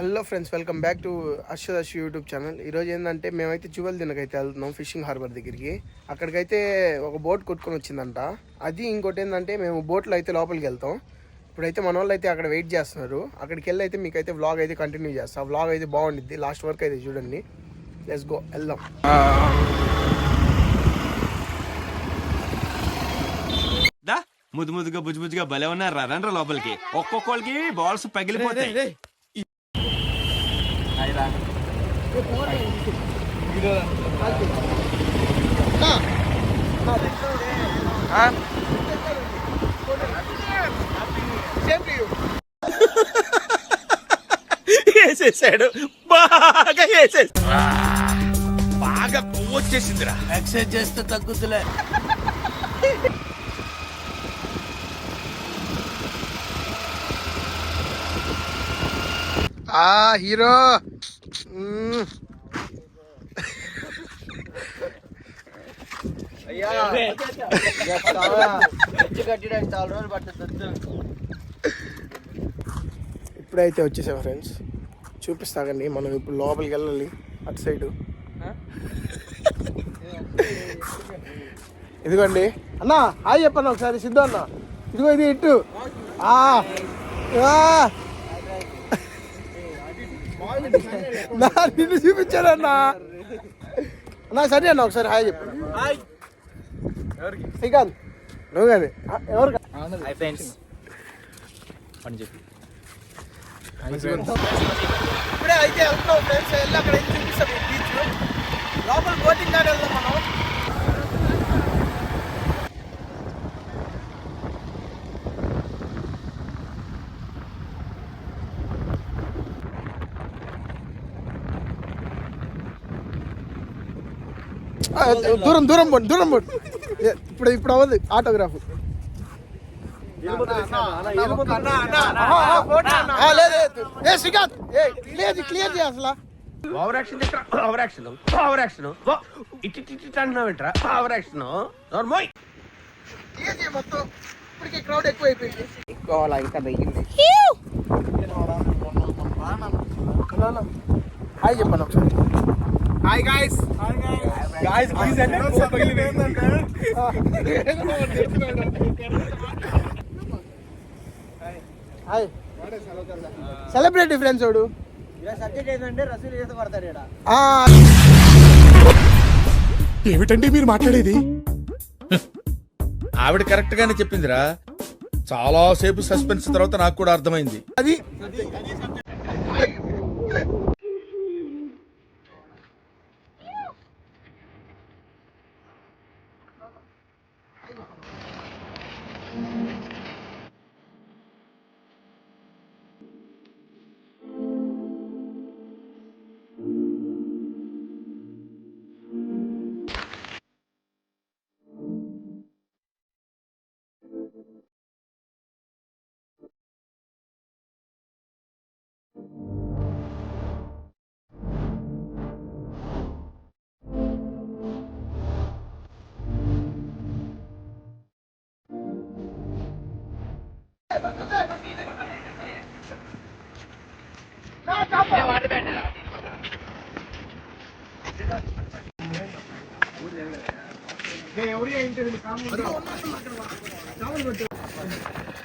Hello friends welcome back to Arshad Arsh YouTube channel. ఈరోజు ఏంటంటే మేమైతే చువల్ దినకైతే వెళ్తున్నాం ఫిషింగ్ హార్బర్ దగ్గరికి. అక్కడికైతే ఒక బోట్ కొట్టుకొని వచ్చిందంట. అది ఇంకోటి ఏంటంటే మేము బోట్లో అయితే లోపలికి వెళ్తాం. ఇప్పుడైతే మన వాళ్ళు అయితే అక్కడ వెయిట్ చేస్తున్నారు. అక్కడికి వెళ్ళి అయితే మీకు అయితే వ్లాగ్ అయితే కంటిన్యూ చేస్తాం. వ్లాగ్ అయితే బాగుండిద్ది. లాస్ట్ వరకు అయితే చూడండి. లెట్స్ గో వెళ్దాం. దా ముద్దు ముద్దుగా బుజ్జు బుజ్జుగా భలే ఉన్నారు రా రండ్రా లోపలికి. ఒక్కొక్కరికి బాల్స్ పగిలిపోతాయి. వేసేసాడు. బాగా వేసేసి. బాగా పువ్వు వచ్చేసిందిరా. ఎక్సైజ్ చేస్తే తగ్గుతులే ఆ హీరో. మ్మ్. కట్టడానికి చాలా రోజులు పడుతుంది ఇప్పుడైతే వచ్చేసాం ఫ్రెండ్స్ చూపిస్తాకండి మనం ఇప్పుడు లోపలికి వెళ్ళాలి అటు సైడు. ఇదిగోండి. అన్న హాయ్ చెప్పండి ఒకసారి సిద్ధు అన్న. ఇదిగో ఇది ఇట్టు ఆ, ఆ. నా నిన్ను చూపించాను అన్న అన్న సరే అన్న ఒకసారి హాయ్ చెప్పు. శ్రీకాంత్. నువ్వు కాదు ఎవరు కా- ఇప్పుడే అయితే వెళ్తున్నాం ఫ్రెండ్స్. వెళ్ళి అక్కడ చూపిస్తాం బీచ్ లోపల బోటింగ్ దాడి వెళ్దాం మనం. దూరం దూరం పోండి దూరం పోండి. ఇప్పుడు ఇప్పుడు అవ్వదు ఆటోగ్రాఫ్. ఏ శ్రీకాంత్ ఏ క్లియర్ క్లియర్ చేయ అసలు. Over action over action over action ఇటు ఇటు ఇటు అంటున్నావేంట్రా ఓవర్ యాక్షన్ నోర్మోయ్ క్లియర్ చేయ మొత్తం. ఇప్పటికే క్రౌడ్ ఎక్కువ అయిపోయింది హాయ్ చెప్పండి ఒకసారి. హాయ్ గాయస్ గాయ్స్ ప్లీజ్ అంటే హాయ్ సెలబ్రిటీ ఫ్రెండ్స్ వాడు సబ్జెక్ట్ ఏంటంటే రసూలు చేత పడతారు ఇక్కడ ఆ, ఏమిటండి మీరు మాట్లాడేది? ఆవిడ కరెక్ట్ గానే చెప్పిందిరా. చాలా సేపు సస్పెన్స్ తర్వాత నాకు కూడా అర్థమైంది. అది.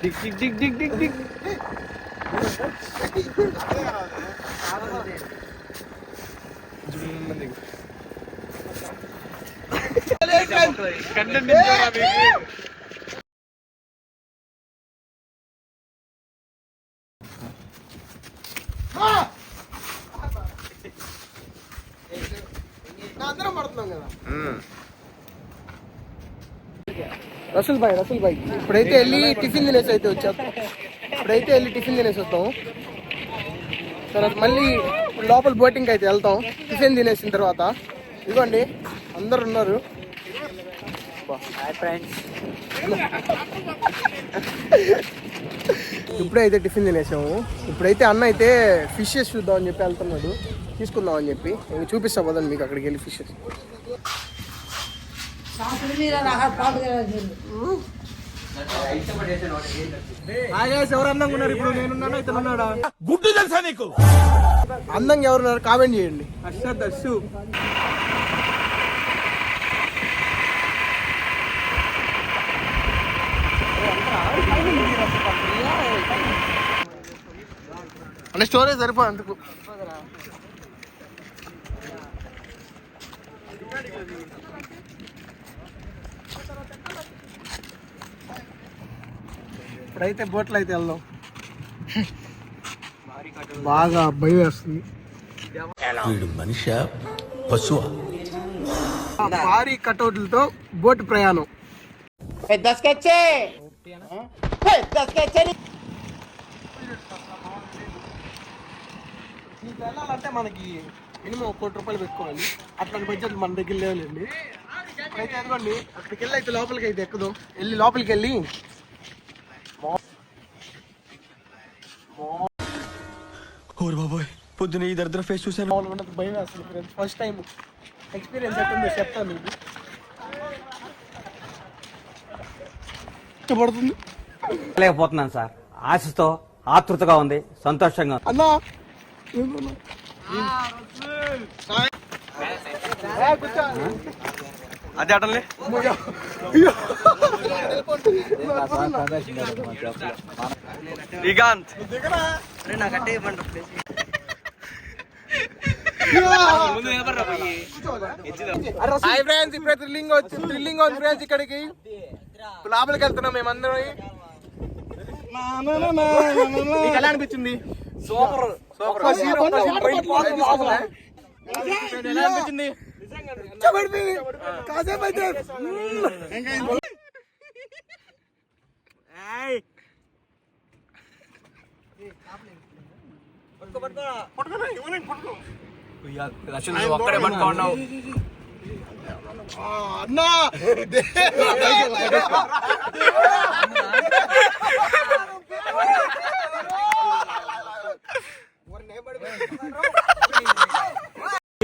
Tick tick tick tick tick tick content Rasool bhai Rasool bhai. ఇప్పుడైతే వెళ్ళి టిఫిన్ తినేసి అయితే వచ్చాం? ఇప్పుడైతే వెళ్ళి టిఫిన్ తినేసి వస్తాం. తర్వాత మళ్ళీ ఇప్పుడు లోపల బోటింగ్ అయితే వెళ్తాం. టిఫిన్ తినేసిన తర్వాత. ఇదిగోండి అందరు ఉన్నారు. ఇప్పుడైతే టిఫిన్ తినేసాము. ఇప్పుడైతే అన్న అయితే ఫిషెస్ చూద్దాం అని చెప్పి వెళ్తున్నాడు. తీసుకుందాం అని చెప్పి చూపిస్తా పోదండి మీకు అక్కడికి వెళ్ళి ఫిషెస్ ఎవరు అందంగా ఉన్నారు ఇప్పుడు నేనున్నాను ఇతను ఉన్నాడా గుడ్డు తెలుసా నీకు? అందంగా ఎవరున్నారు కామెంట్ చేయండి. అర్ష దర్శు అంటే స్టోరేజ్ సరిపో అందుకు. ఇప్పుడైతే బోట్లో అయితే వెళ్దాం బాగా భయం వేస్తుంది. వీడు మనిషి? పశువా? భారీ కటౌట్లతో బోట్ ప్రయాణం. నీకు వెళ్ళాలంటే మనకి మినిమం ఒక కోటి రూపాయలు పెట్టుకోవాలి. అట్లాంటి బడ్జెట్ మన దగ్గర లేవులేండి. అయితే అనుకోండి అక్కడికి వెళ్ళి అయితే లోపలికి అయితే ఎక్కుదాం. వెళ్ళి లోపలికి వెళ్ళి ఓరు బాబోయ్ పొద్దున ఈ దరిద్ర ఫేస్ చూసాను ఉండదు భయం ఫ్రెండ్స్ ఫస్ట్ టైం ఎక్స్పీరియన్స్ ఎట్టుందో చెప్తాను మీకు. ఇష్టపడుతుంది. లేకపోతున్నాను సార్. ఆశతో ఆతృతగా ఉంది సంతోషంగా. అన్నా? ఏ. అదే అటలే. శ్రీకాంత్ హాయ్ ఫ్రెండ్స్ ఇప్పుడే థ్రిల్లింగ్ వచ్చి థ్రిల్లింగ్ ఉంది ఫ్రెండ్స్ ఇక్కడికి లోపలికి వెళ్తున్నాం మేమందరం ఎలా అనిపించింది సూపర్ ఎలా అనిపించింది కాసేపు అయితే ఒక్కడే పట్టుకున్నావు అన్నా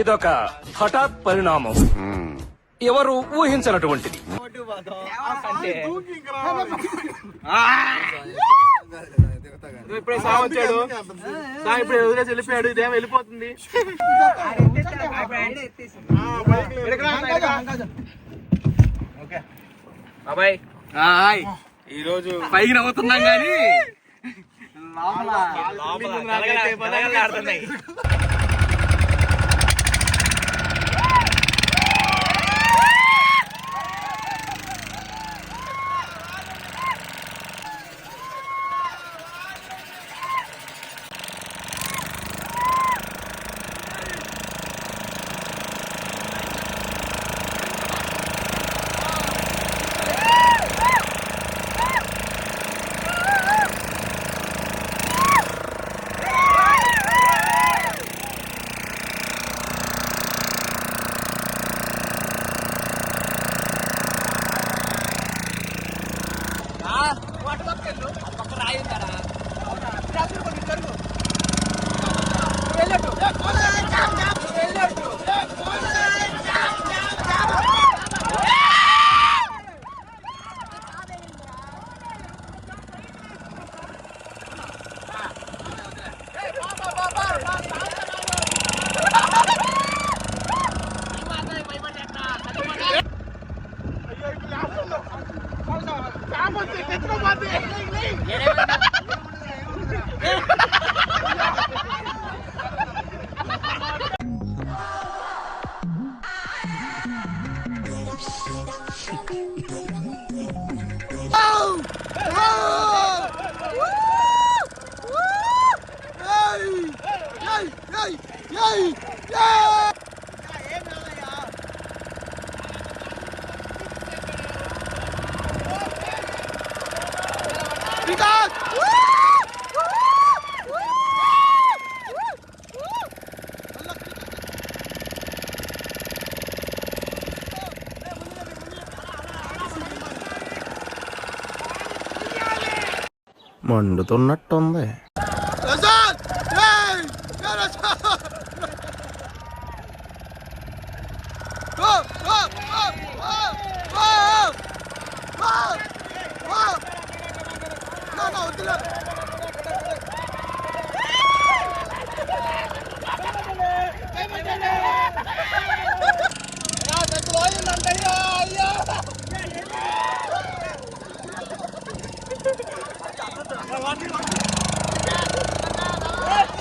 ఇదొక హఠాత్ పరిణామం ఎవరు ఊహించినటువంటిది ఇప్పుడే సా వచ్చాడు సా ఇప్పుడు వదిలేసి వెళ్ళిపోయాడు ఇదేమో వెళ్ళిపోతుంది ఇక్కడికి రా, బాబాయ్ ఈ రోజు పైకి నవ్వుతున్నాం కానీ లోపల మండుతున్నట్టుంది ప్రసాద్ What?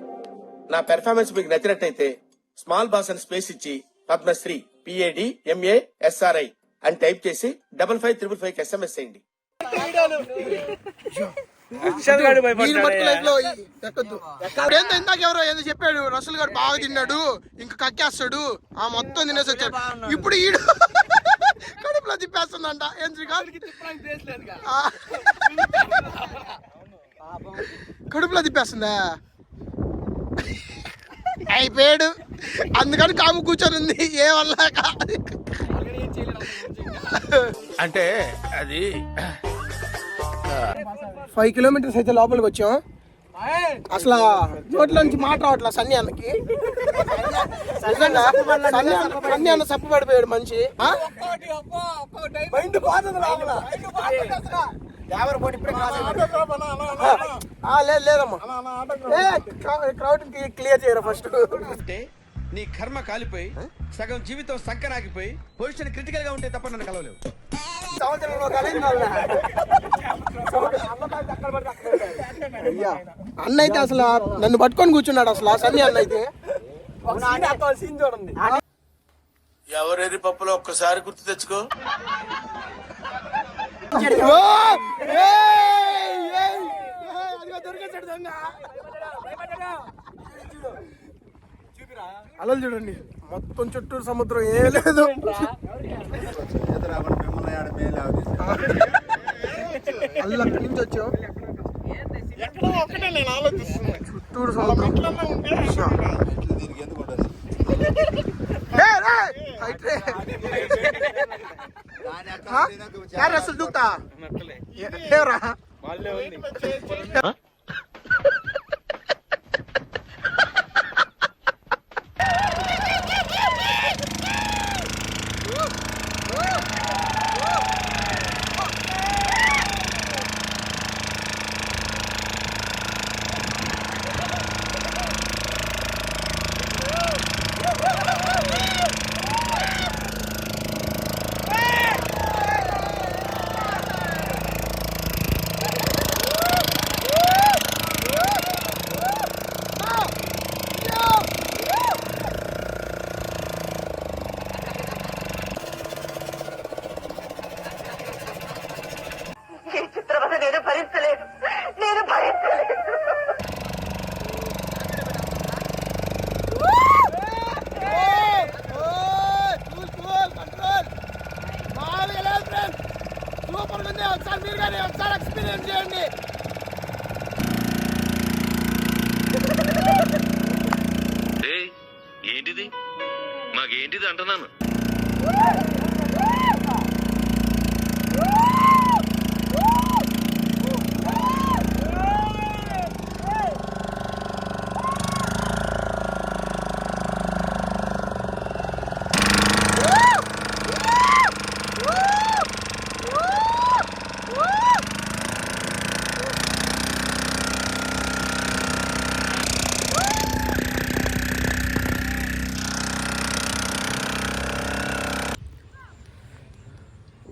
నా పెర్ఫార్మెన్స్ మీకు నచ్చినట్టయితే స్మాల్ బాస్ అని స్పేస్ ఇచ్చి పద్మశ్రీ పిఏడి ఎంఏ ఎస్ఆర్ఐ అని టైప్ చేసి double five triple five SMS చేయండి. ఇందాక ఎవరో ఏదో చెప్పాడు రసూల్ గారు బాగా తిన్నాడు ఇంకా కక్కేస్తాడు ఆ మొత్తం తినేసి వచ్చాడు. ఇప్పుడు ఈడు కడుపులో తిప్పేస్తుందంట ఏం. కడుపులో తిప్పేస్తుందా? అయిపోయాడు. అందుకని కాము కూర్చొని ఉంది. ఏ వల్ల కాదు. అంటే అది ఫైవ్ కిలోమీటర్స్ అయితే లోపలికి వచ్చాం. అసలు నోట్ల నుంచి మాట రావట్లా సన్ని అన్నకి? సన్ని అన్న- సప్పు పడిపోయాడు మనిషి? మైండ్ ఇప్పుడే. ఆ, లేదు లేదమ్మా. క్రౌడ్ క్లియర్ చేయరా ఫస్ట్? అంటే నీ కర్మ కాలిపోయి సగం జీవితం సంకనాగిపోయి పొజిషన్ క్రిటికల్గా ఉంటే తప్ప నన్ను కలవలేవు. సంవత్సరంలో. అయ్యా అన్న అయితే అసలు నన్ను పట్టుకొని కూర్చున్నాడు అసలు సన్ని అన్న అయితే చూడండి. ఎవరెరి పప్పులో ఒక్కసారి గుర్తు తెచ్చుకో. అలలు చూడండి. మొత్తం చుట్టూరు సముద్రం ఏ లేదు. అల్లు అక్కడి నుంచి వచ్చాం చుట్టూరు సముద్రం. Basta. మాకేంటిది అంటున్నాను?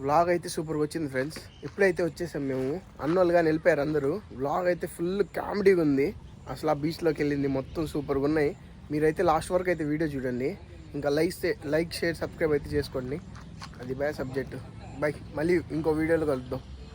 బ్లాగ్ అయితే సూపర్గా వచ్చింది ఫ్రెండ్స్ ఇప్పుడైతే వచ్చేసాం మేము. అన్నోళ్ళుగా నిలిపారు అందరూ. బ్లాగ్ అయితే ఫుల్ కామెడీగా ఉంది. అసలు ఆ బీచ్లోకి వెళ్ళింది మొత్తం సూపర్గా ఉన్నాయి. మీరైతే లాస్ట్ వరకు అయితే వీడియో చూడండి. ఇంకా లైక్ లైక్ షేర్ సబ్స్క్రైబ్ అయితే చేసుకోండి. అది బాయ్ సబ్జెక్టు బాయ్ మళ్ళీ ఇంకో వీడియోలో కలుద్దాం.